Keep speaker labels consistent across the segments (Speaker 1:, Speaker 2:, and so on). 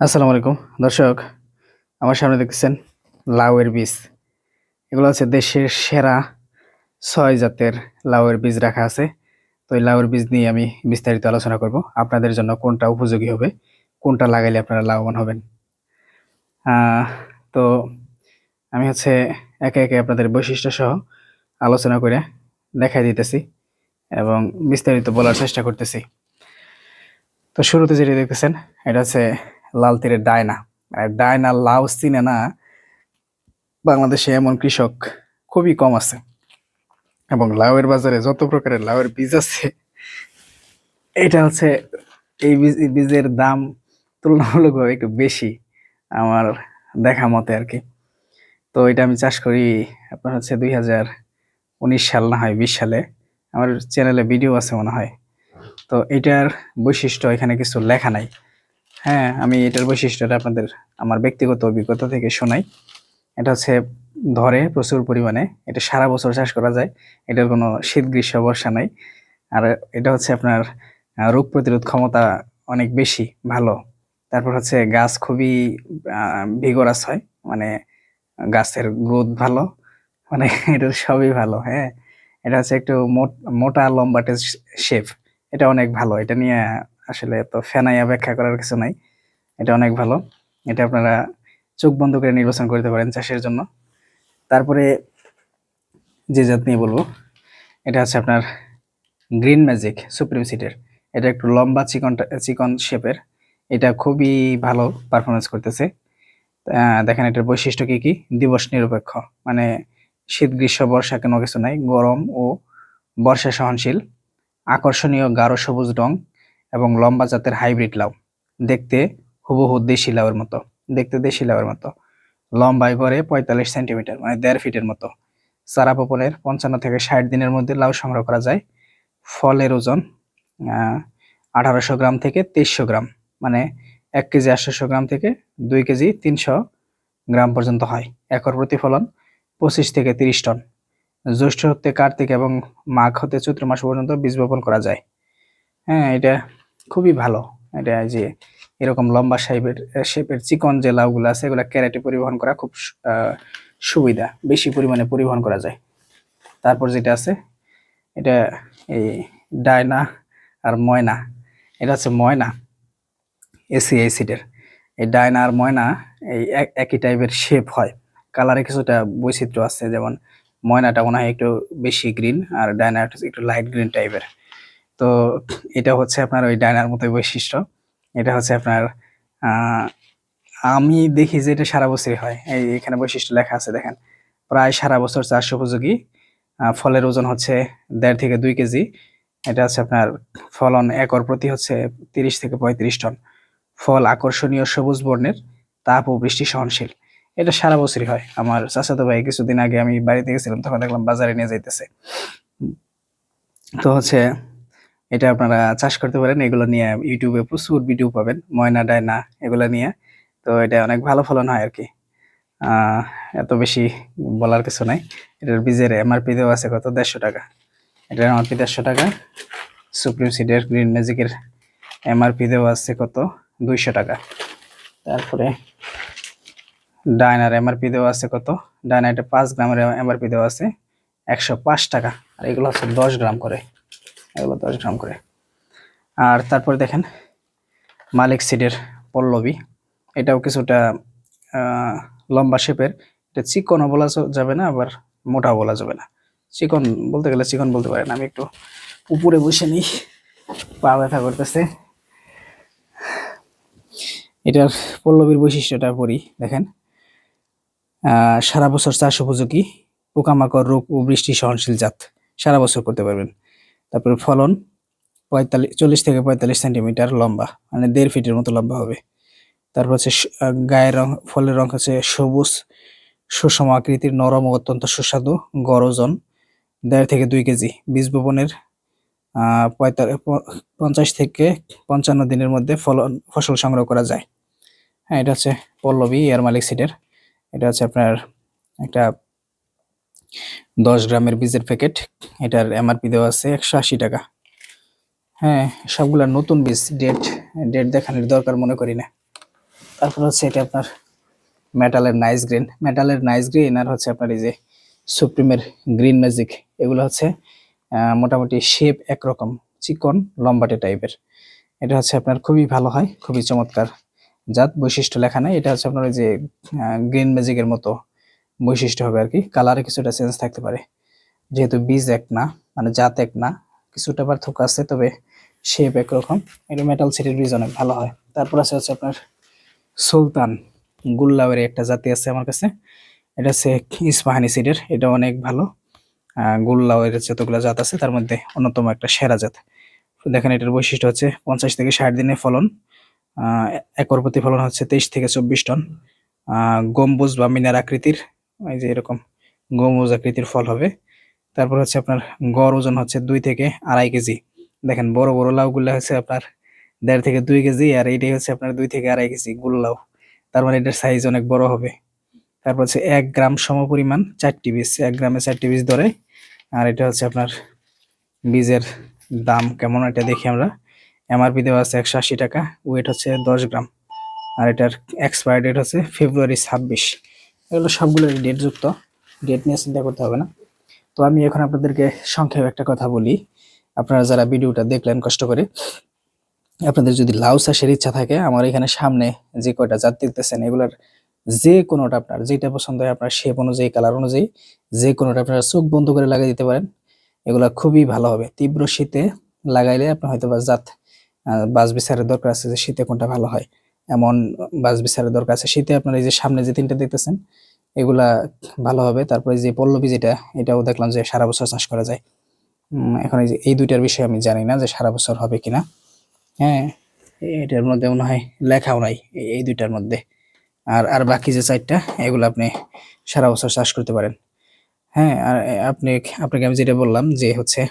Speaker 1: আসসালামু আলাইকুম। দর্শক, আমার সামনে দেখতেছেন লাউয়ের বীজ। এগুলো হচ্ছে দেশের সেরা ছয় জাতের লাউয়ের বীজ রাখা আছে। তো এই লাউয়ের বীজ নিয়ে আমি বিস্তারিত আলোচনা করব। আপনাদের জন্য কোনটা উপযোগী হবে, কোনটা লাগাইলে আপনারা লাভবান হবেন। তো আমি হচ্ছে একে একে আপনাদের বৈশিষ্ট্য সহ আলোচনা করে দেখাই দিতেছি এবং বিস্তারিত বলার চেষ্টা করতেছি। তো শুরুতে যেটা দেখতেছেন, এটা হচ্ছে লাল তীরের ডায়না ডায়না লাউ চিনে না, বাংলাদেশে এমন কৃষক খুবই কম আছে। এবং লাউয়ের বাজারে যত প্রকারের লাউয়ের বীজ আছে, এটা হচ্ছে এই বীজের দাম তুলনামূলকভাবে একটু বেশি আমার দেখা মতে আর কি। তো এটা আমি চাষ করি আপনার হচ্ছে দুই হাজার উনিশ সাল না হয় বিশ সালে। আমার চ্যানেলে ভিডিও আছে মনে হয়। তো এটার বৈশিষ্ট্য এখানে কিছু লেখা নাই। হ্যাঁ আমি এটার বৈশিষ্ট্যটা আপনাদের আমার ব্যক্তিগত অভিজ্ঞতা থেকে শোনাই। এটা হচ্ছে ধরে প্রচুর পরিমাণে, এটা সারা বছর চাষ করা যায়, এটার কোনো শীত, গ্রীষ্ম, বর্ষা নাই। আর এটা হচ্ছে আপনার রোগ প্রতিরোধ ক্ষমতা অনেক বেশি, ভালো। তারপর হচ্ছে গাছ খুবই ভিগরাস হয় মানে গাছের গ্রোথ ভালো মানে এটার সবই ভালো হ্যাঁ। এটা হচ্ছে একটু মোট- লম্বাটে শেপ এটা অনেক ভালো, এটা নিয়ে আসলে তো ফেনাইয়া ব্যাখ্যা করার কিছু নাই। এটা অনেক ভালো। এটা আপনারা চোখ বন্ধ করে নির্বাচন করতে পারেন চাষের জন্য। তারপরে যে জাত নিয়ে বলব, এটা হচ্ছে আপনার গ্রিন ম্যাজিক সুপ্রিম সিটের এটা একটু লম্বা চিকন চিকন শেপের। এটা খুবই ভালো পারফরমেন্স করতেছে। দেখেন এটার বৈশিষ্ট্য কি কি? দিবস নিরপেক্ষ। মানে শীত, গ্রীষ্ম, বর্ষা কোনো কিছু নাই। গরম ও বর্ষা সহনশীল। আকর্ষণীয় গাঢ় সবুজ রং। এবং লম্বা জাতের হাইব্রিড লাউ। দেখতে হুবহু দেশি লাউয়ের মতো। দেখতে দেশি লাউয়ের মতো। লম্বায় গড়ে পঁয়তাল্লিশ সেন্টিমিটার মানে দেড় ফিটের মতো। চারা বপনের পঞ্চান্ন থেকে ষাট দিনের মধ্যে লাউ সংগ্রহ করা যায়। ফলের ওজন আঠারোশো গ্রাম থেকে তেইশশো গ্রাম মানে এক কেজি আটশোশো গ্রাম থেকে দুই কেজি তিনশো গ্রাম পর্যন্ত হয়। একর প্রতিফলন পঁচিশ থেকে তিরিশ টন। জ্যৈষ্ঠ হতে কার্তিক এবং মাঘ হতে চৈত্র মাস পর্যন্ত বীজ বপন করা যায়। হ্যাঁ এটা খুবই ভালো। এটা যে এরকম লম্বা শেপের শেপের চিকন যে লাউগুলো আছে, এগুলো ক্যারেটে পরিবহন করা খুব সুবিধা। বেশি পরিমাণে পরিবহন করা যায়। তারপর যেটা আছে, এটা এই ডায়না আর ময়না। এটা হচ্ছে ময়না, এসি অ্যাসিডের এই ডায়না আর ময়না এই এক- একই টাইপের শেপ হয়। কালারে কিছুটা বৈচিত্র্য আছে, যেমন ময়নাটা মনে হয় একটু বেশি গ্রিন আর ডায়নাটা একটু লাইট গ্রিন টাইপের তো এটা হচ্ছে আপনার ওই ডায়নার মতোই বৈশিষ্ট্য। এটা হচ্ছে আপনার আমি দেখি যে এটা সারা বছরই হয়। এই এখানে বৈশিষ্ট্য লেখা আছে, দেখেন। প্রায় সারা বছর চাষ উপযোগী। ফলের ওজন হচ্ছে দেড় থেকে দুই কেজি। এটা হচ্ছে আপনার ফলন একর প্রতি হচ্ছে তিরিশ থেকে পঁয়ত্রিশ টন। ফল আকর্ষণীয় সবুজ বর্ণের তাপ ও বৃষ্টি সহনশীল। এটা সারা বছরই হয়। আমার চাচাতো ভাই কিছুদিন আগে আমি বাড়িতে গেছিলাম, তখন দেখলাম বাজারে নিয়ে যাইতেছে। তো হচ্ছে এটা আপনারা চাষ করতে পারেন। এগুলো নিয়ে ইউটিউবে প্রচুর ভিডিও পাবেন, ময়না, ডায়না, এগুলো নিয়ে। তো এটা অনেক ভালো ফলন হয় আর কি এত বেশি বলার কিছু নাই। এটার বীজের এমআরপি দেওয়া আছে কত? দেড়শো টাকা। এটার এমআরপি দেড়শো টাকা। সুপ্রিম সিডের গ্রিন ম্যাজিকের এমআরপি দেওয়া আছে কত? দুইশো টাকা। তারপরে ডায়নার এমআরপি দেওয়া আছে কত? ডায়না এটা পাঁচ গ্রামের এমআরপি দেওয়া আছে। একশো পাঁচ টাকা। আর এগুলো হচ্ছে দশ গ্রাম করে। এগুলো দশ গ্রাম করে। আর তারপরে দেখেন, মালিক সিডের পল্লবী। এটাও কিছুটা লম্বা শেপের। এটা চিকনও বলা যাবে না, আবার মোটাও বলা যাবে না। চিকন বলতে গেলে চিকন বলতে পারেন, আমি একটু উপরে বসে নিই। পা ব্যথা করতেছে। এটার পল্লবীর বৈশিষ্ট্যটা পড়ি, দেখেন। সারা বছর চাষ উপযোগী, পোকামাকড়, রোগ ও বৃষ্টি সহনশীল জাত। সারা বছর করতে পারবেন। তারপরে ফলন পঁয়তাল্লিশ, চল্লিশ থেকে পঁয়তাল্লিশ সেন্টিমিটার লম্বা মানে দেড় ফিটের মতো লম্বা হবে। তারপর হচ্ছে গায়ের রং, ফলের রং হচ্ছে সবুজ, সুষম আকৃতির, নরম ও অত্যন্ত সুস্বাদু গড় ওজন দেড় থেকে দুই কেজি। বীজ বপনের পঞ্চাশ থেকে পঞ্চান্ন দিনের মধ্যে ফলন, ফসল সংগ্রহ করা যায়। হ্যাঁ এটা হচ্ছে পল্লবী এয়ার মালিক সিডের। এটা হচ্ছে আপনার একটা দশ গ্রামের বীজের প্যাকেট, এটার এমআরপি দেওয়া আছে একশো আশি টাকা। হ্যাঁ সবগুলা নতুন বীজ ডেট ডেট দেখানোর দরকার মনে করি না। তারপর হচ্ছে এটা আপনার মেটালের নাইস গ্রিন মেটালের নাইস গ্রিন আর হচ্ছে আপনার এই যে সুপ্রিমের গ্রিন ম্যাজিক এগুলো হচ্ছে মোটামুটি শেপ একরকম, চিকন, লম্বাটে টাইপের এটা হচ্ছে আপনার খুবই ভালো হয়, খুবই চমৎকার জাত, বৈশিষ্ট্য লেখা নাই। এটা হচ্ছে আপনার ওই যে গ্রিন ম্যাজিকের মতো। বৈশিষ্ট্য হবে আর কি। কালারে কিছুটা চেঞ্জ থাকতে পারে। যেহেতু বীজ এক না মানে জাত এক না, কিছুটা পার্থক্য আছে, তবে শেপ একরকম এটা মেটাল সিটির বীজ অনেক ভালো হয়। তারপর আছে হচ্ছে আপনার সুলতান। গুল্লাওয়ের একটা জাতি আছে আমার কাছে। এটা হচ্ছে ইস্পাহানি সিডের এটা অনেক ভালো। গুল্লাওয়ের যতগুলো জাত আছে, তার মধ্যে অন্যতম একটা সেরা জাত। দেখেন এটার বৈশিষ্ট্য হচ্ছে পঞ্চাশ থেকে ষাট দিনে ফলন। একর প্রতি ফলন হচ্ছে তেইশ থেকে চব্বিশ টন। গম্বুজ বা মিনার আকৃতির এই যে এরকম গম্বুজ আকৃতির ফল হবে। তারপর হচ্ছে আপনার গড় ওজন হচ্ছে দুই থেকে আড়াই কেজি। দেখেন বড় বড় লাউগুলো হচ্ছে আপনার দেড় থেকে দুই কেজি, আর এইটাই হচ্ছে আপনার দুই থেকে আড়াই কেজি গুল লাউ। তার মানে এটার সাইজ অনেক বড় হবে। তারপর হচ্ছে এক গ্রাম সম পরিমাণ চারটি বীজ, এক গ্রামে চারটি বীজ ধরে। আর এটা হচ্ছে আপনার বীজের দাম কেমন এটা দেখি আমরা। এমআরপি দেওয়া আছে একশো আশি টাকা ওয়েট হচ্ছে দশ গ্রাম। আর এটার এক্সপায়ার ডেট হচ্ছে ফেব্রুয়ারি ছাব্বিশ। এগুলো সবগুলো ডেট যুক্ত। ডেট নিয়ে চিন্তা করতে হবে না। তো আমি এখন আপনাদেরকে সংক্ষেপে একটা কথা বলি। আপনারা যারা ভিডিওটা দেখলেন কষ্ট করে, আপনাদের যদি লাউ চাষের ইচ্ছা থাকে, আমার এখানে সামনে যে কয়টা জাত দেখতেছেন, এগুলার যে কোনোটা আপনার যেটা পছন্দ হয় আপনার শেপ অনুযায়ী কালার অনুযায়ী, যে কোনোটা আপনারা চোখ বন্ধ করে লাগিয়ে দিতে পারেন। এগুলা খুবই ভালো হবে। তীব্র শীতে লাগাইলে আপনার হয়তো বা জাত বাস বিচারের দরকার আছে যে শীতে কোনটা ভালো হয়। এমন বাস বিচারের দরকার আছে। শীতে আপনার এই যে সামনে যে তিনটা দেখতেছেন, এগুলা ভালো হবে। তারপরে যে পল্লবী যেটা, এটাও দেখলাম যে সারা বছর চাষ করা যায়। এখন এই যে, এই দুইটার বিষয়ে আমি জানি না যে সারা বছর হবে কিনা। হ্যাঁ এটার মধ্যে মনে হয় লেখাও নাই এই- দুইটার মধ্যে। আর আর বাকি যে চারটা, এগুলো আপনি সারা বছর চাষ করতে পারেন। হ্যাঁ আর আপনি, আপনাকে আমি যেটা বললাম যে হচ্ছে,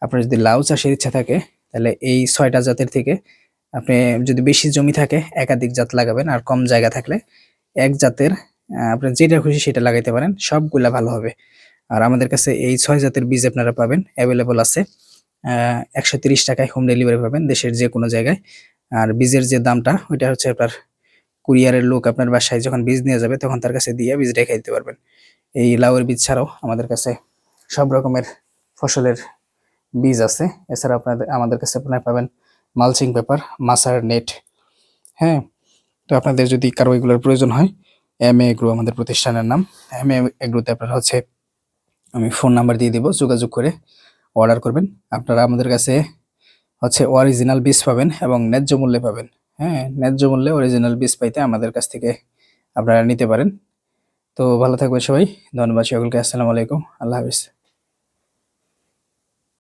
Speaker 1: আপনার যদি লাউ চাষের ইচ্ছা থাকে, তাহলে এই ছয়টা জাতের থেকে আপনি যদি বেশি জমি থাকে, একাধিক জাত লাগাবেন আর কম জায়গা থাকলে এক জাতের আপনি যেটা খুশি সেটা লাগাইতে পারেন, সবগুলা ভালো হবে। আর আমাদের কাছে এই ছয় জাতের বীজ আপনারা পাবেন অ্যাভেলেবল আছে। একশো তিরিশ টাকায় হোম ডেলিভারি পাবেন দেশের যে কোনো জায়গায়। আর বীজের যে দামটা, ওইটা হচ্ছে আপনার কুরিয়ারের লোক আপনার বাসায় যখন বীজ নিয়ে যাবে, তখন তার কাছে দিয়ে বীজ রেখে দিতে পারবেন। এই লাউয়ের বীজ ছাড়াও আমাদের কাছে সব রকমের ফসলের বীজ আছে। এছাড়া আপনাদের, আমাদের কাছে আপনারা পাবেন মালচিং পেপার, মাসার নেট হ্যাঁ? তো আপনাদের যদি কারও এগুলোর প্রয়োজন হয়, এম এ এগ্রো আমাদের প্রতিষ্ঠানের নাম। এম এ এগ্রোতে আপনারা হচ্ছে আমি ফোন নাম্বার দিয়ে দিব, যোগাযোগ করে অর্ডার করবেন। আপনারা আমাদের কাছে হচ্ছে অরিজিনাল বীজ পাবেন এবং ন্যায্য মূল্যে পাবেন। হ্যাঁ ন্যায্য মূল্যে অরিজিনাল বীজ পাইতে আমাদের কাছ থেকে আপনারা নিতে পারেন। তো ভালো থাকবেন সবাই। ধন্যবাদ সকলকে। আসসালামু আলাইকুম। আল্লাহ হাফিজ।